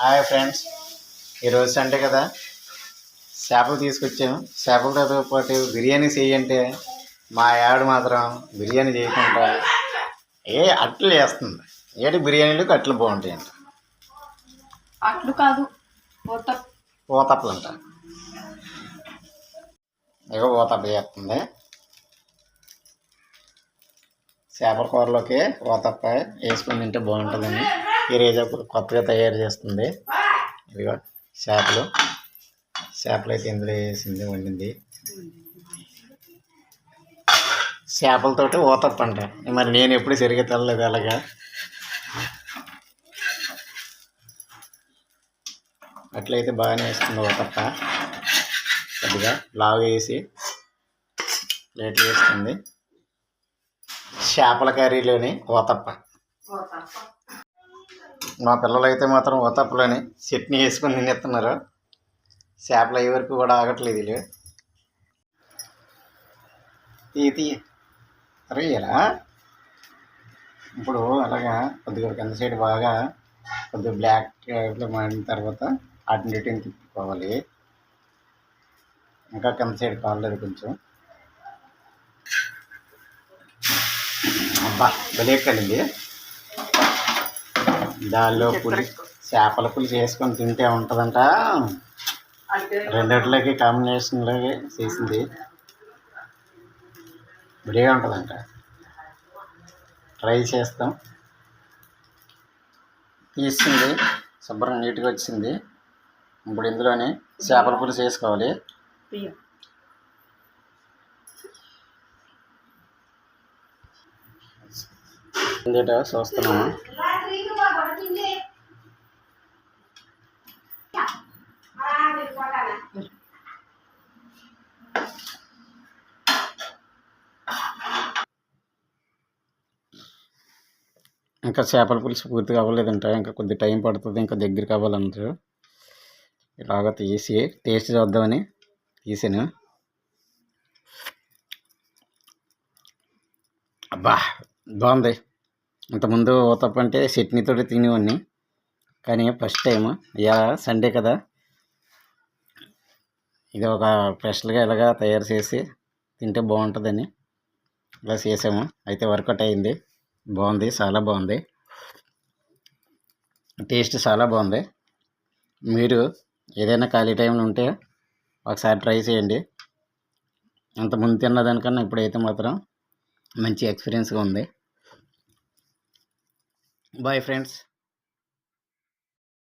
Hi friends. ఈరోజు Sunday కదా. చేపలు తీసుకొచ్చాము చేపలతో పాటు బిర్యానీ చేయంటే మా ఆవిడ మాత్రం బిర్యానీ చేయకుండా ఏ అట్లు వేస్తుంది. ఏటి బిర్యానీలకు అట్లు బాగుంటాయంట అట్లు కాదు మొత్తం ఊతప్పలు అంట ఇక ఊతప్ప చేస్తుంది. చేపల కూరలోకి ఊతప్ప వేసుకుని తింటే బాగుంటుందని. ఈరోజు కొత్తగా తయారు చేస్తుంది. ఇదిగో చేపలు. చేపలు అయితే ఇందులో వేసింది వండింది. చేపలతోటి ఊతప్ప అంట మరి నేను ఎప్పుడు సరిగ్గా తెల్లలేదు అలాగా. అట్లయితే బాగానే వేస్తుంది ఊతప్ప. కొద్దిగా లావు వేసి ప్లేట్ వేస్తుంది. చేపల కర్రీలోని ఊతప్ప. మా పిల్లలు అయితే మాత్రం ఊతప్పలోని చట్నీ వేసుకొని తినేస్తున్నారు. చేపలు అయ్యే వరకు కూడా ఆగట్లేదు వీళ్ళు. తీ అరే రొయ్యలా ఇప్పుడు అలాగా కొద్దిగా కింద సైడ్ బాగా కొద్దిగా బ్లాక్ టైప్లో మాడిన తర్వాత అటు ఇటుని తిప్పుకోవాలి. ఇంకా కింద సైడ్ కావలేదు కొంచెం. అబ్బా భలే కలింది దానిలో పులి చేపల పులుసు వేసుకొని తింటే ఉంటుందంట. రెండిట్లకి కాంబినేషన్లోకి చేసింది. విడిగా ఉంటుందంట. ట్రై చేస్తాం. తీసింది. శుభ్రం నీట్గా వచ్చింది. ఇప్పుడు ఇందులోనే చేపల పులుసు వేసుకోవాలి బియ్యం ఇందేటో చూస్తున్నాము. ఇంకా చేపల పులుసు పూర్తి అవ్వలేదంట ఇంకా కొద్ది టైం పడుతుంది ఇంకా దగ్గరికి కావాలంటారు. ఇలాగ తీసి టేస్ట్ చూద్దామని తీసాను. అబ్బా బాగుంది. ఇంతకుముందు తప్పంటే చట్నీతో తినేవాడిని. కానీ ఫస్ట్ టైం ఇలా సండే కదా. ఇది ఒక స్పెషల్గా ఇలాగా తయారు చేసి తింటే బాగుంటుందని ఇలా చేసాము. అయితే వర్కౌట్ అయింది. బాగుంది చాలా బాగుంది. టేస్ట్ చాలా బాగుంది. మీరు ఏదైనా ఖాళీ టైంలో ఉంటే ఒకసారి ట్రై చేయండి. అంత ముందు తిన్నదానికన్నా ఇప్పుడైతే మాత్రం మంచి ఎక్స్పీరియన్స్గా ఉంది. Bye friends.